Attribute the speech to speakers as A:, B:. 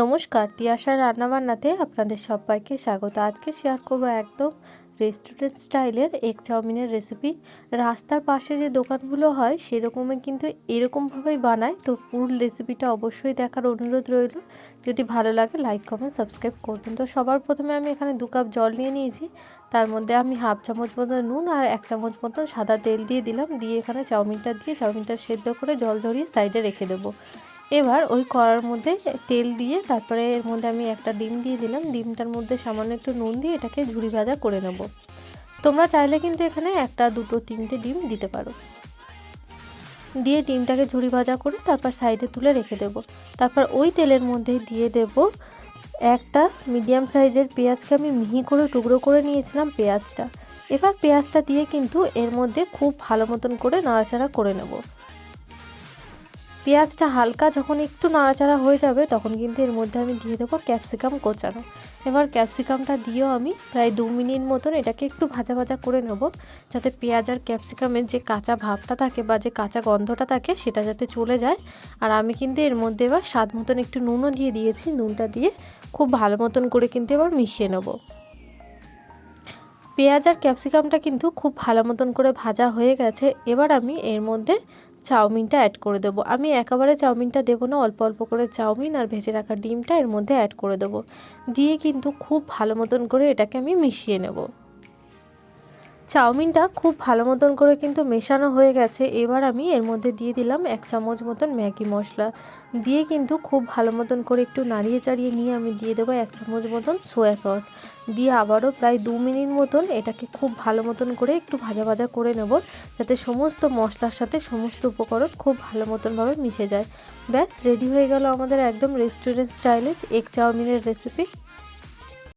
A: নমস্কার, তিয়াশার রান্নাবান্নাতে আপনাদের সবাইকে স্বাগত। আজকে শেয়ার করব একদম রেস্টুরেন্ট স্টাইলের এগ চাউমিনের রেসিপি রাস্তার পাশে যে দোকানগুলো হয়, সেরকমই কিন্তু এরকমভাবেই বানায়। তো পুরো রেসিপিটা অবশ্যই দেখার অনুরোধ রইল। যদি ভালো লাগে লাইক কমেন্ট সাবস্ক্রাইব করবেন। তো সবার প্রথমে আমি এখানে দু কাপ জল নিয়ে নিয়েছি। তার মধ্যে আমি হাফ চামচ মতো নুন আর এক চামচ মতো সাদা তেল দিয়ে দিলাম। দিয়ে এখানে চাউমিনটা দিয়ে চাউমিনটা সেদ্ধ করে জল ঝরিয়ে সাইডে রেখে দেবো। এবার ওই কড়ার মধ্যে তেল দিয়ে তারপরে এর মধ্যে আমি একটা ডিম দিয়ে দিলাম। ডিমটার মধ্যে সামান্য একটু নুন দিয়ে এটাকে ঝুড়ি ভাজা করে নেব। তোমরা চাইলে কিন্তু এখানে একটা, দুটো, তিনটে ডিম দিতে পারো। দিয়ে ডিমটাকে ঝুড়ি ভাজা করে তারপর সাইডে তুলে রেখে দেব। তারপর ওই তেলের মধ্যে দিয়ে দেব একটা মিডিয়াম সাইজের পেঁয়াজকে আমি মিহি করে টুকরো করে নিয়েছিলাম পেঁয়াজটা। এবার পেঁয়াজটা দিয়ে কিন্তু এর মধ্যে খুব ভালো মতন করে নাড়াচাড়া করে নেব। পেঁয়াজটা হালকা যখন একটু নাড়াচাড়া হয়ে যাবে, তখন কিন্তু এর মধ্যে আমি দিয়ে দেবো ক্যাপসিকাম কোচানো। এবার ক্যাপসিকামটা দিয়েও আমি প্রায় দু মিনিট মতন এটাকে একটু ভাজা ভাজা করে নেব, যাতে পেঁয়াজ আর ক্যাপসিকামের যে কাঁচা ভাবটা থাকে বা যে কাঁচা গন্ধটা থাকে, সেটা যাতে চলে যায়। আর আমি কিন্তু এর মধ্যে এবার স্বাদ মতন একটু নুনও দিয়ে দিয়েছি, নুনটা দিয়ে খুব ভালো মতন করে কিন্তু এবার মিশিয়ে নেব। পেঁয়াজ আর ক্যাপসিকামটা কিন্তু খুব ভালো মতন করে ভাজা হয়ে গেছে, এবার আমি এর মধ্যে চাউমিনটা অ্যাড করে দেবো। আমি একেবারে চাউমিনটা দেবো না, অল্প অল্প করে চাউমিন আর ভেজে রাখা ডিমটা এর মধ্যে অ্যাড করে দেবো। দিয়ে কিন্তু খুব ভালো মতন করে এটাকে আমি মিশিয়ে নেব। চাউমিনটা খুব ভালো মতন করে কিন্তু মেশানো হয়ে গেছে। এবার আমি এর মধ্যে দিয়ে দিলাম এক চামচ মতন ম্যাগি মশলা। দিয়ে কিন্তু খুব ভালো মতন করে একটু নাড়িয়ে চাড়িয়ে নিয়ে আমি দিয়ে দেবো এক চামচ মতন সোয়া সস। দিয়ে আবারও প্রায় দু মিনিট মতন এটাকে খুব ভালো মতন করে একটু ভাজা ভাজা করে নেব, যাতে সমস্ত মশলার সাথে সমস্ত উপকরণ খুব ভালো মতনভাবে মিশে যায়। ব্যাস, রেডি হয়ে গেল আমাদের একদম রেস্টুরেন্ট স্টাইলে এগ চাউমিনের রেসিপি।